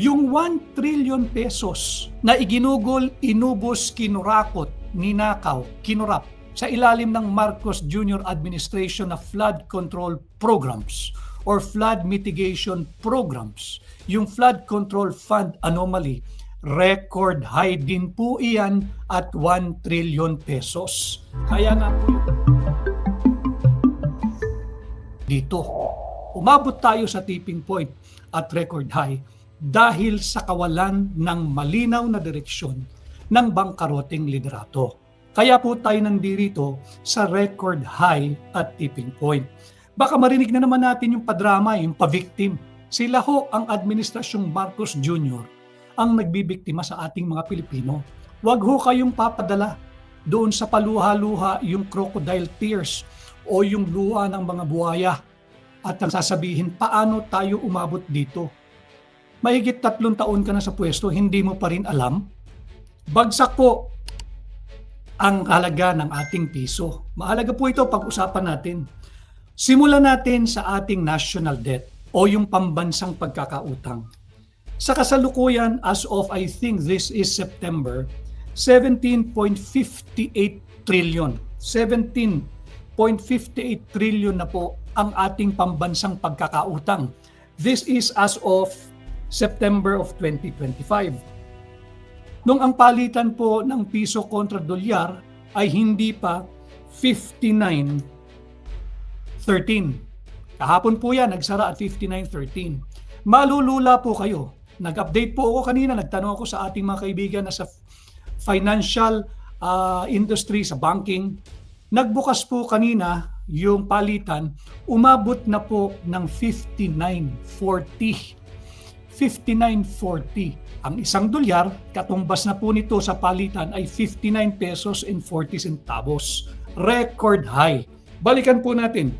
Yung 1 trillion pesos na iginugol, inubos, kinurakot, ninakaw, kinurap sa ilalim ng Marcos Jr. administration na flood control programs or flood mitigation programs. Yung flood control fund anomaly, record high din po iyan at 1 trillion pesos. Kaya nga po dito. Umabot tayo sa tipping point at record high dahil sa kawalan ng malinaw na direksyon ng bangkaroteng liderato. Kaya po tayo nandito sa record high at tipping point. Baka marinig na naman natin yung padrama, yung pa-victim. Sila ho ang Administrasyong Marcos Jr. ang nagbibiktima sa ating mga Pilipino. Huwag ho kayong papadala doon sa paluha-luha yung crocodile tears o yung luha ng mga buhaya at ang sasabihin paano tayo umabot dito. Mahigit tatlong taon ka na sa pwesto, hindi mo pa rin alam? Bagsak po ang halaga ng ating piso. Mahalaga po ito pag-usapan natin. Simulan natin sa ating national debt o yung pambansang pagkakautang. Sa kasalukuyan, as of I think this is September, 17.58 trillion. 17.58 trillion na po ang ating pambansang pagkakautang. This is as of September of 2025. Nung ang palitan po ng piso kontra dolyar ay hindi pa 59.13. Kahapon po yan, nagsara at 59.13. Malulula po kayo. Nag-update po ako kanina, nagtanong ako sa ating mga kaibigan na sa financial uh, industry, sa banking. Nagbukas po kanina yung palitan, umabot na po ng 59.40. 59.40. Ang isang dolyar, katumbas na po nito sa palitan ay 59 pesos and 40 centavos. Record high. Balikan po natin.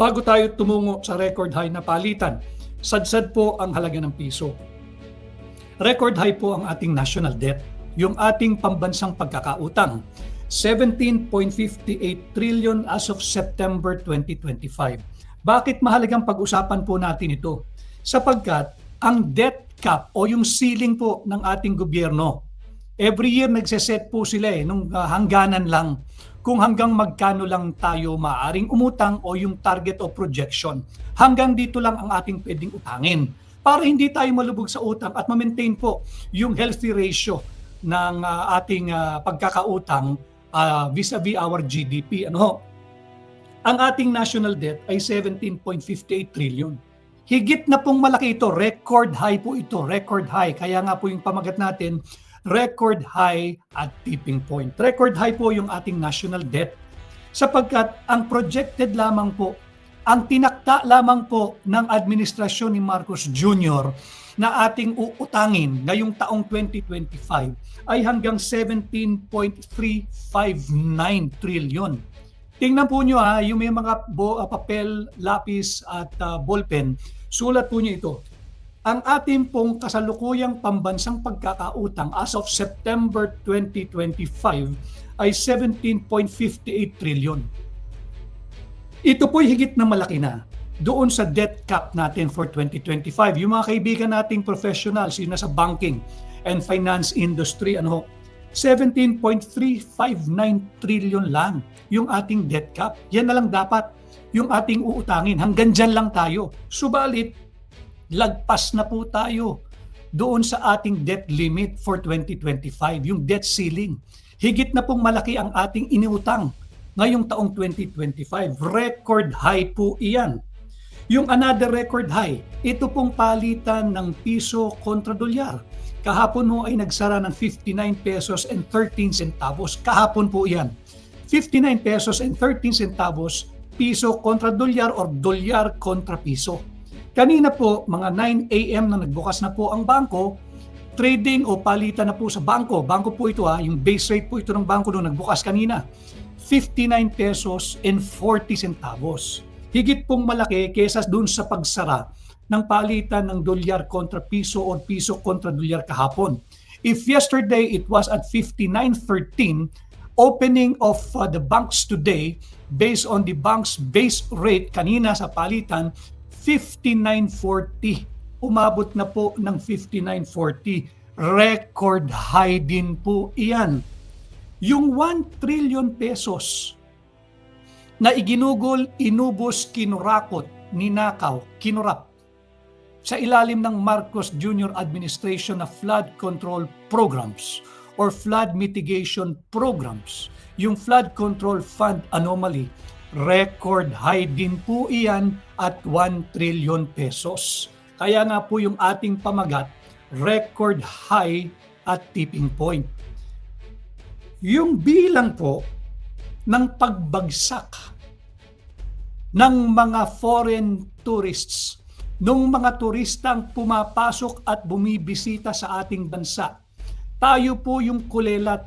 Bago tayo tumungo sa record high na palitan, sadsad po ang halaga ng piso. Record high po ang ating national debt, yung ating pambansang pagkakautang. 17.58 trillion as of September 2025. Bakit mahalagang pag-usapan po natin ito? Sapagkat ang debt cap o yung ceiling po ng ating gobyerno. Every year nagseset po sila eh, nung uh, hangganan lang kung hanggang magkano lang tayo maaring umutang o yung target o projection. Hanggang dito lang ang ating pwedeng utangin para hindi tayo malubog sa utang at ma-maintain po yung healthy ratio ng uh, ating uh, pagkakautang uh, vis-a-vis our GDP. Ano? Ang ating national debt ay 17.58 trillion. Higit na pong malaki ito, record high po ito, record high. Kaya nga po yung pamagat natin, record high at tipping point. Record high po yung ating national debt sapagkat ang projected lamang po, ang tinakta lamang po ng administrasyon ni Marcos Jr. na ating uutangin ngayong taong 2025 ay hanggang 17.359 trillion. Tingnan po nyo ha, yung may mga bo, uh, papel, lapis at uh, ballpen, sulat po nyo ito. Ang ating pong kasalukuyang pambansang pagkakautang as of September 2025 ay 17.58 trillion. Ito po'y higit na malaki na doon sa debt cap natin for 2025. Yung mga kaibigan nating professionals, yun nasa banking and finance industry, ano, 17.359 trillion lang yung ating debt cap. Yan na lang dapat yung ating uutangin. Hanggang dyan lang tayo. Subalit, lagpas na po tayo doon sa ating debt limit for 2025, yung debt ceiling. Higit na pong malaki ang ating iniutang ngayong taong 2025. Record high po iyan. Yung another record high, ito pong palitan ng piso kontra dolyar Kahapon mo ay nagsara ng 59 pesos and 13 centavos. Kahapon po yan. 59 pesos and 13 centavos piso kontra dolyar or dolyar kontra piso. Kanina po, mga 9 a.m. na nagbukas na po ang bangko, trading o palitan na po sa bangko. Bangko po ito ha, yung base rate po ito ng bangko nung nagbukas kanina. 59 pesos and 40 centavos. Higit pong malaki kesa dun sa pagsara ng palitan ng dolyar kontra piso o piso kontra dolyar kahapon. If yesterday it was at 59.13, opening of uh, the banks today based on the bank's base rate kanina sa palitan 59.40 umabot na po ng 5940. Record high din po iyan. Yung 1 trillion pesos na iginugol, inubos, kinurakot, ninakaw, kinurap sa ilalim ng Marcos Jr. administration na flood control programs or flood mitigation programs. Yung flood control fund anomaly, record high din po iyan at 1 trillion pesos. Kaya nga po yung ating pamagat, record high at tipping point. Yung bilang po ng pagbagsak ng mga foreign tourists, nung mga turistang pumapasok at bumibisita sa ating bansa. Tayo po yung kulelat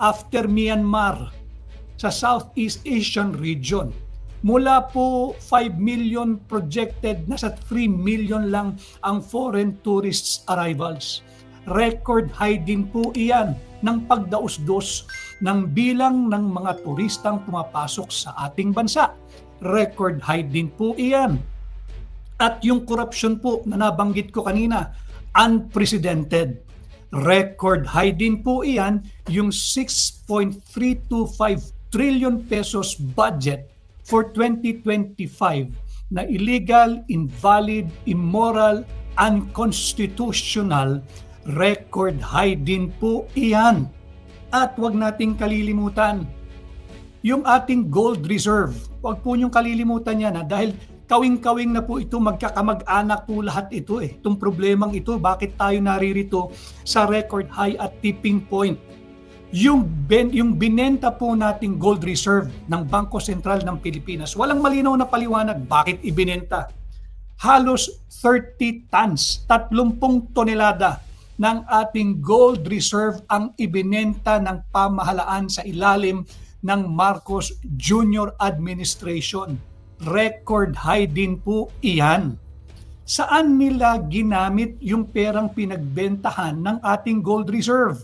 after Myanmar sa Southeast Asian region. Mula po 5 million projected, nasa 3 million lang ang foreign tourists arrivals. Record high din po iyan ng pagdausdos ng bilang ng mga turistang pumapasok sa ating bansa. Record high din po iyan. At yung corruption po na nabanggit ko kanina, unprecedented. Record high din po iyan yung 6.325 trillion pesos budget for 2025 na illegal, invalid, immoral, unconstitutional, record high din po iyan. At wag nating kalilimutan, yung ating gold reserve, wag po niyong kalilimutan yan ha, dahil kawing-kawing na po ito, magkakamag-anak po lahat ito eh. Itong problemang ito, bakit tayo naririto sa record high at tipping point. Yung, ben, yung binenta po nating gold reserve ng Bangko Sentral ng Pilipinas, walang malinaw na paliwanag bakit ibinenta. Halos 30 tons, 30 tonelada ng ating gold reserve ang ibinenta ng pamahalaan sa ilalim ng Marcos Jr. Administration record high din po iyan. Saan nila ginamit yung perang pinagbentahan ng ating gold reserve?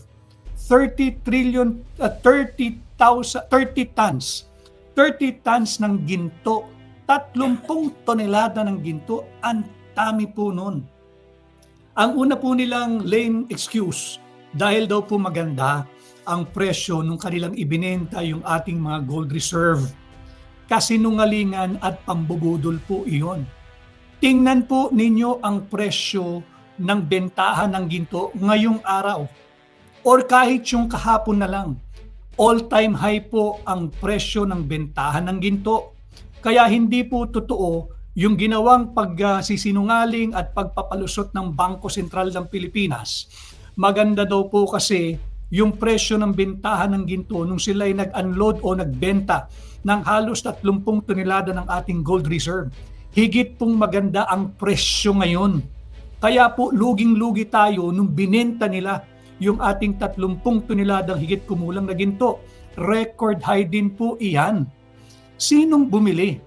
30 trillion, uh, 30,000, 30 tons. 30 tons ng ginto. 30 tonelada ng ginto. Ang dami po nun. Ang una po nilang lame excuse dahil daw po maganda ang presyo nung kanilang ibinenta yung ating mga gold reserve kasinungalingan at pambubudol po iyon. Tingnan po ninyo ang presyo ng bentahan ng ginto ngayong araw or kahit yung kahapon na lang. All-time high po ang presyo ng bentahan ng ginto. Kaya hindi po totoo yung ginawang pagsisinungaling at pagpapalusot ng Bangko Sentral ng Pilipinas. Maganda daw po kasi yung presyo ng bentahan ng ginto nung sila ay nag-unload o nagbenta ng halos 30 tonelada ng ating gold reserve. Higit pong maganda ang presyo ngayon. Kaya po luging-lugi tayo nung binenta nila yung ating 30 toneladang higit kumulang na ginto. Record high din po iyan. Sinong bumili?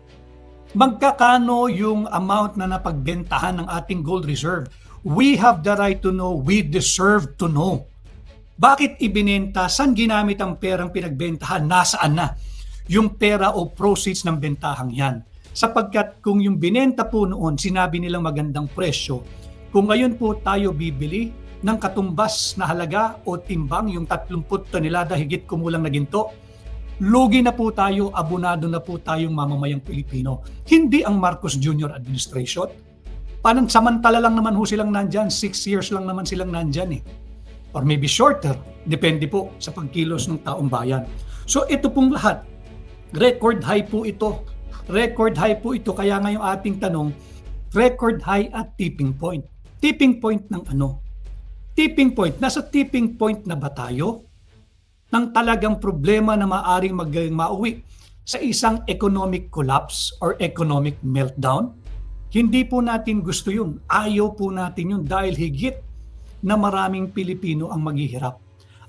Magkakano yung amount na napagbentahan ng ating gold reserve? We have the right to know. We deserve to know. Bakit ibinenta? San ginamit ang perang pinagbentahan? Nasaan na? yung pera o proceeds ng bentahang yan. Sapagkat kung yung binenta po noon, sinabi nilang magandang presyo, kung ngayon po tayo bibili ng katumbas na halaga o timbang, yung 30 tonelada higit kumulang na ginto, lugi na po tayo, abonado na po tayong mamamayang Pilipino. Hindi ang Marcos Jr. administration. Panang samantala lang naman ho silang nandyan, 6 years lang naman silang nandyan eh. Or maybe shorter, depende po sa pagkilos ng taong bayan. So ito pong lahat, Record high po ito. Record high po ito. Kaya nga yung ating tanong, record high at tipping point. Tipping point ng ano? Tipping point. Nasa tipping point na ba tayo? Ng talagang problema na maaring mag mauwi sa isang economic collapse or economic meltdown? Hindi po natin gusto yun. Ayaw po natin yun dahil higit na maraming Pilipino ang maghihirap.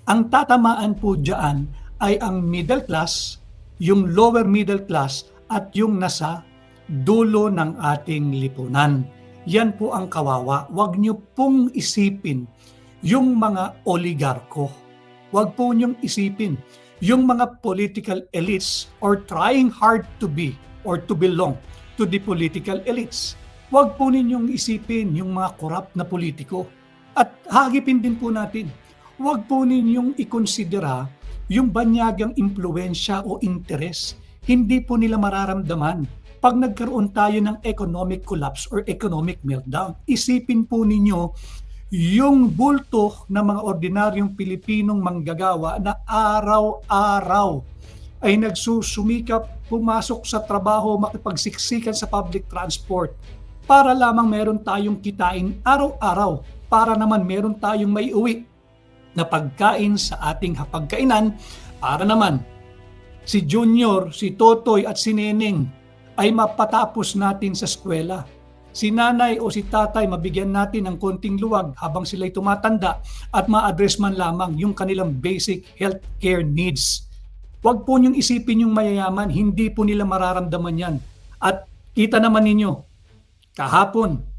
Ang tatamaan po dyan ay ang middle class yung lower middle class at yung nasa dulo ng ating lipunan. Yan po ang kawawa. Huwag niyo pong isipin yung mga oligarko. Huwag po niyong isipin yung mga political elites or trying hard to be or to belong to the political elites. Huwag po ninyong isipin yung mga korap na politiko. At hagipin din po natin, huwag po ninyong ikonsidera yung banyagang impluensya o interes. Hindi po nila mararamdaman pag nagkaroon tayo ng economic collapse or economic meltdown. Isipin po ninyo yung bulto ng mga ordinaryong Pilipinong manggagawa na araw-araw ay nagsusumikap, pumasok sa trabaho, makipagsiksikan sa public transport para lamang meron tayong kitain araw-araw para naman meron tayong may uwi na pagkain sa ating hapagkainan para naman si Junior, si Totoy at si Neneng ay mapatapos natin sa eskwela. Si nanay o si tatay mabigyan natin ng konting luwag habang sila'y tumatanda at ma-address man lamang yung kanilang basic health care needs. Huwag po niyong isipin yung mayayaman, hindi po nila mararamdaman yan. At kita naman ninyo, kahapon,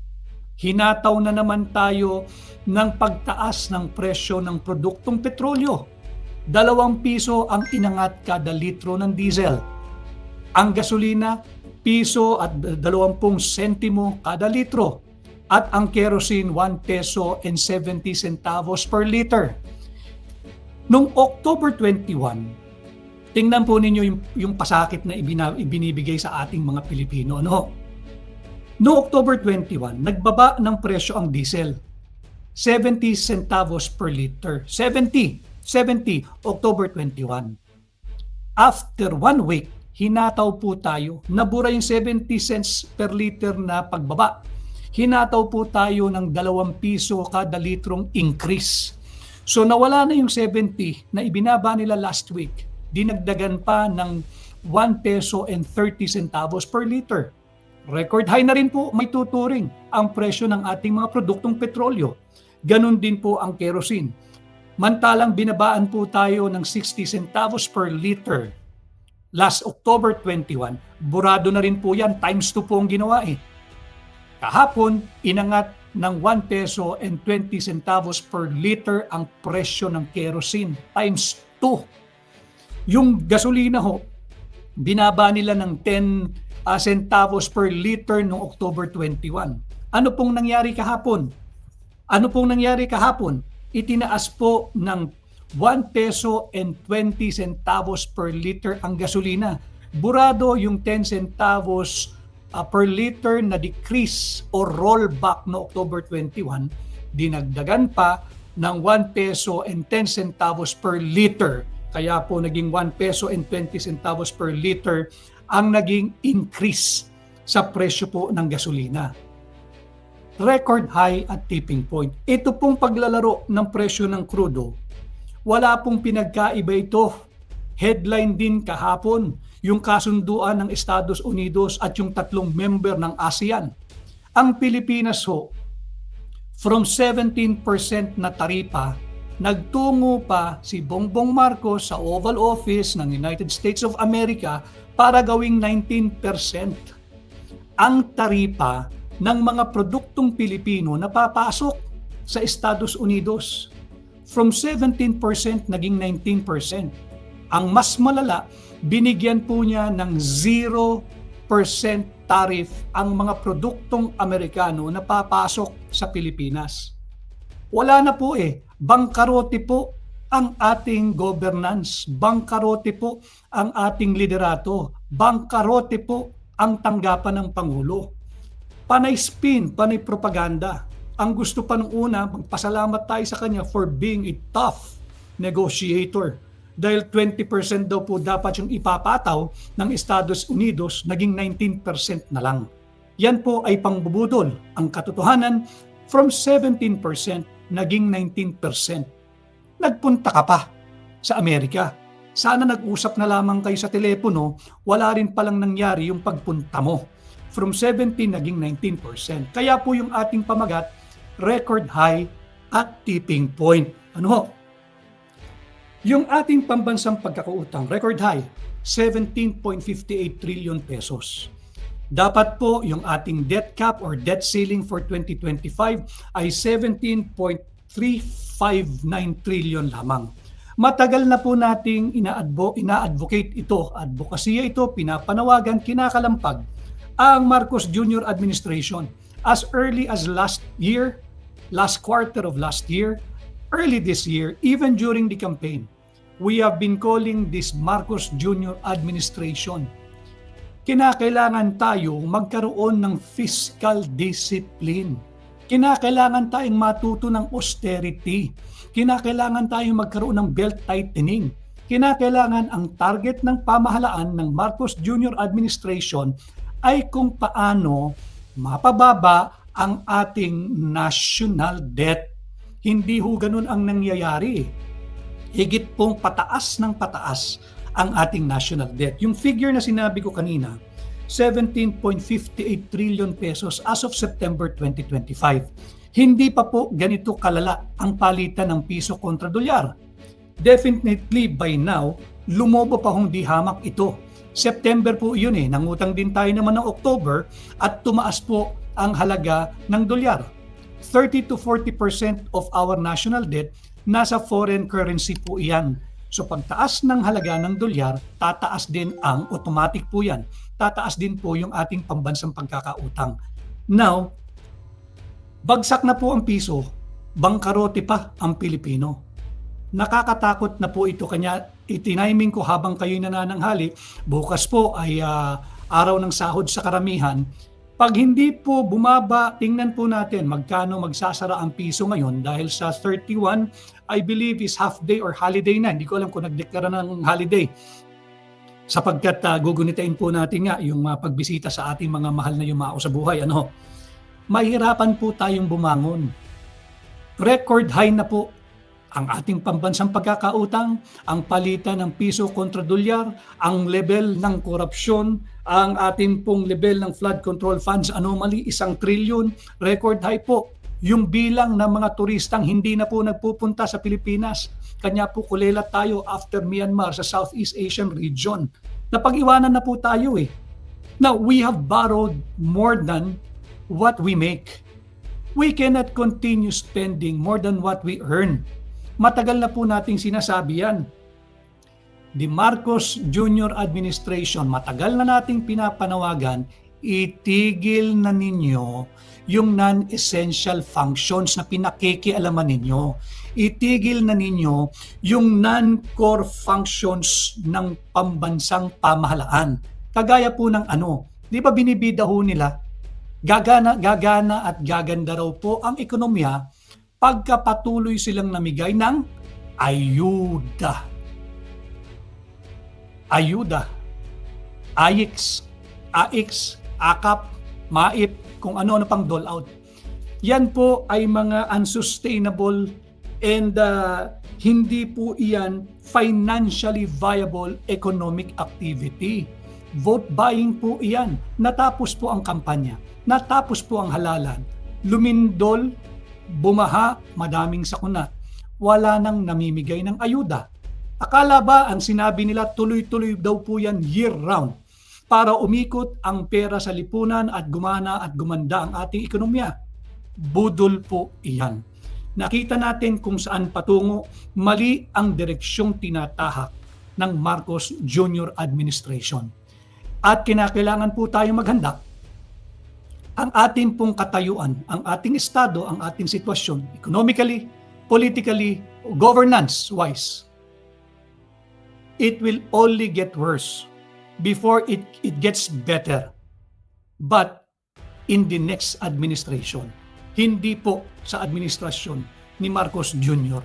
hinataw na naman tayo ng pagtaas ng presyo ng produktong petrolyo. Dalawang piso ang inangat kada litro ng diesel. Ang gasolina, piso at dalawampung sentimo kada litro. At ang kerosene, 1 peso and 70 centavos per liter. Noong October 21, tingnan po ninyo yung, yung pasakit na ibinibigay sa ating mga Pilipino. Ano? No October 21, nagbaba ng presyo ang diesel. 70 centavos per liter. 70. 70. October 21. After one week, hinataw po tayo. Nabura yung 70 cents per liter na pagbaba. Hinataw po tayo ng 2 piso kada litrong increase. So nawala na yung 70 na ibinaba nila last week. Dinagdagan pa ng 1 peso and 30 centavos per liter. Record high na rin po may tuturing ang presyo ng ating mga produktong petrolyo. Ganon din po ang kerosene. Mantalang binabaan po tayo ng 60 centavos per liter. Last October 21, burado na rin po yan, times 2 po ang ginawa eh. Kahapon, inangat ng 1 peso and 20 centavos per liter ang presyo ng kerosene, times 2. Yung gasolina ho, binaba nila ng 10 uh, centavos per liter noong October 21. Ano pong nangyari kahapon? Ano pong nangyari kahapon? Itinaas po ng 1 peso and 20 centavos per liter ang gasolina. Burado yung 10 centavos uh, per liter na decrease or rollback no October 21, dinagdagan pa ng 1 peso and 10 centavos per liter. Kaya po naging 1 peso and 20 centavos per liter ang naging increase sa presyo po ng gasolina record high at tipping point. Ito pong paglalaro ng presyo ng krudo, wala pong pinagkaiba ito. Headline din kahapon, yung kasunduan ng Estados Unidos at yung tatlong member ng ASEAN. Ang Pilipinas ho, from 17% na taripa, nagtungo pa si Bongbong Marcos sa Oval Office ng United States of America para gawing 19%. Ang taripa ng mga produktong Pilipino na papasok sa Estados Unidos. From 17% naging 19%. Ang mas malala, binigyan po niya ng 0% tariff ang mga produktong Amerikano na papasok sa Pilipinas. Wala na po eh. Bangkarote po ang ating governance. Bangkarote po ang ating liderato. Bangkarote po ang tanggapan ng Pangulo panay spin, panay propaganda. Ang gusto pa nung una, magpasalamat tayo sa kanya for being a tough negotiator. Dahil 20% daw po dapat yung ipapataw ng Estados Unidos, naging 19% na lang. Yan po ay pangbubudol. Ang katotohanan, from 17% naging 19%. Nagpunta ka pa sa Amerika. Sana nag-usap na lamang kayo sa telepono, wala rin palang nangyari yung pagpunta mo from 17 naging 19%. Kaya po yung ating pamagat, record high at tipping point. Ano ho? Yung ating pambansang pagkakautang, record high, 17.58 trillion pesos. Dapat po yung ating debt cap or debt ceiling for 2025 ay 17.359 trillion lamang. Matagal na po nating ina-advo, ina-advocate ito, advokasya ito, pinapanawagan, kinakalampag ang Marcos Jr. administration as early as last year, last quarter of last year, early this year, even during the campaign, we have been calling this Marcos Jr. administration. Kinakailangan tayo magkaroon ng fiscal discipline. Kinakailangan tayong matuto ng austerity. Kinakailangan tayong magkaroon ng belt tightening. Kinakailangan ang target ng pamahalaan ng Marcos Jr. administration ay kung paano mapababa ang ating national debt. Hindi ho ganun ang nangyayari. Higit pong pataas ng pataas ang ating national debt. Yung figure na sinabi ko kanina, 17.58 trillion pesos as of September 2025. Hindi pa po ganito kalala ang palitan ng piso kontra dolyar. Definitely by now, lumobo pa hong di hamak ito. September po yun eh, nangutang din tayo naman ng October at tumaas po ang halaga ng dolyar. 30 to 40% of our national debt nasa foreign currency po iyan. So pagtaas ng halaga ng dolyar, tataas din ang automatic po yan. Tataas din po yung ating pambansang pagkakautang. Now, bagsak na po ang piso, bangkarote pa ang Pilipino. Nakakatakot na po ito kanya itiniming ko habang kayo'y nanananghali. Bukas po ay ah, araw ng sahod sa karamihan. Pag hindi po bumaba, tingnan po natin magkano magsasara ang piso ngayon dahil sa 31, I believe is half day or holiday na. Hindi ko alam kung nagdeklara ng holiday. Sapagkat uh, gugunitain po natin nga yung mga pagbisita sa ating mga mahal na yumao sa buhay. Ano? Mahirapan po tayong bumangon. Record high na po ang ating pambansang pagkakautang, ang palitan ng piso kontra dolyar, ang level ng korupsyon, ang ating pong level ng flood control funds anomaly, isang trilyon, record high po. Yung bilang ng mga turistang hindi na po nagpupunta sa Pilipinas, kanya po kulela tayo after Myanmar sa Southeast Asian region. Napag-iwanan na po tayo eh. Now, we have borrowed more than what we make. We cannot continue spending more than what we earn. Matagal na po nating sinasabi yan. The Marcos Jr. Administration, matagal na nating pinapanawagan, itigil na ninyo yung non-essential functions na pinakikialaman ninyo. Itigil na ninyo yung non-core functions ng pambansang pamahalaan. Kagaya po ng ano, di ba binibida ho nila, gagana, gagana at gaganda raw po ang ekonomiya pagkapatuloy silang namigay ng ayuda. Ayuda. AIX, AX, AKAP, MAIP, kung ano-ano pang dole out. Yan po ay mga unsustainable and uh, hindi po iyan financially viable economic activity. Vote buying po iyan. Natapos po ang kampanya. Natapos po ang halalan. Lumindol, bumaha, madaming sakuna. Wala nang namimigay ng ayuda. Akala ba ang sinabi nila tuloy-tuloy daw po yan year-round para umikot ang pera sa lipunan at gumana at gumanda ang ating ekonomiya? Budol po iyan. Nakita natin kung saan patungo mali ang direksyong tinatahak ng Marcos Jr. Administration. At kinakailangan po tayong maghanda ang ating pong katayuan, ang ating estado, ang ating sitwasyon, economically, politically, governance-wise, it will only get worse before it, it gets better. But in the next administration, hindi po sa administrasyon ni Marcos Jr.,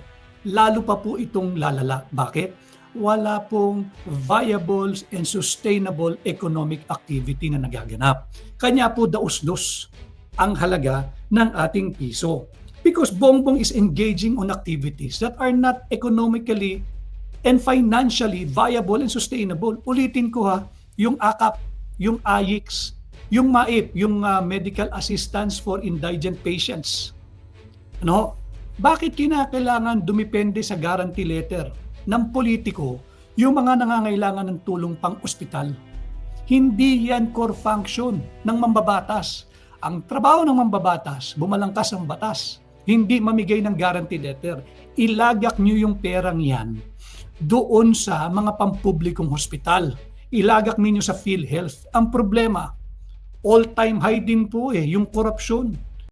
lalo pa po itong lalala. Bakit? Wala pong viable and sustainable economic activity na nagaganap. Kanya po daus-dos ang halaga ng ating piso. Because Bongbong is engaging on activities that are not economically and financially viable and sustainable. Ulitin ko ha, yung AKAP, yung AIX, yung MAIP, yung uh, Medical Assistance for Indigent Patients. Ano? Bakit kinakailangan dumipende sa guarantee letter? Ng politiko yung mga nangangailangan ng tulong pang ospital. Hindi yan core function ng mambabatas. Ang trabaho ng mambabatas, bumalangkas ang batas. Hindi mamigay ng guarantee letter. Ilagak nyo yung perang yan doon sa mga pampublikong hospital. Ilagak ninyo sa PhilHealth. Ang problema, all-time high din po eh, yung korupsyon.